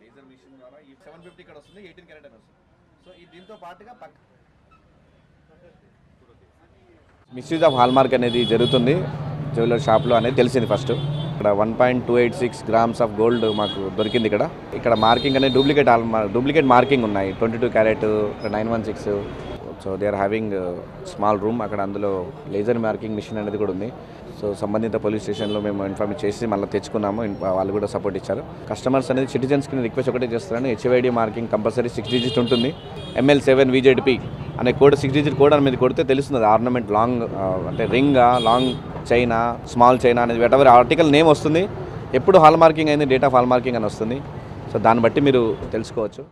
Laser machine ద్వారా ఈ seven fifty ఇక్కడ వస్తుంది ఎయిటీన్ క్యారెట్ అని వస్తుంది. సో ఈ దీంతో పాటుగా పక్క మిస్యూజ్ ఆఫ్ హాల్మార్క్ అనేది జరుగుతుంది. జ్యువెలర్ షాప్లో అనేది తెలిసింది ఫస్ట్ ఇక్కడ one point two eight six grams of gold మాకు దొరికింది ఇక్కడ. ఇక్కడ మార్కింగ్ అనేది డూప్లికేట్ హాల్ డూప్లికేట్ మార్కింగ్ ఉన్నాయి. Twenty two carat nine one six so they are having small room అక్కడ అందులో లేజర్ మార్కింగ్ మిషన్ అనేది కూడా ఉంది. సో సంబంధిత పోలీస్ స్టేషన్లో మేము ఇన్ఫార్మ్ చేసి మళ్ళీ తెచ్చుకున్నాము. వాళ్ళు కూడా సపోర్ట్ ఇచ్చారు. కస్టమర్స్ అనేది సిటిజన్స్కి రిక్వెస్ట్ ఒకటే చేస్తున్నాను HID marking compulsory six digit ఉంటుంది. ఎంఎల్ సెవెన్ విజెడ్పి అనే కోడ్ సిక్స్ డిజిట్ కోడ్ అని మీద కొడితే తెలుస్తుంది ఆర్నమెంట్ లాంగ్ అంటే రింగా లాంగ్ చైనా స్మాల్ చైనా అనేది వెటవర్ ఆర్టికల్ నేమ్ వస్తుంది. ఎప్పుడు హాల్ మార్కింగ్ అయింది డేట్ ఆఫ్ హాల్ మార్కింగ్ అని వస్తుంది. సో దాన్ని బట్టి మీరు తెలుసుకోవచ్చు.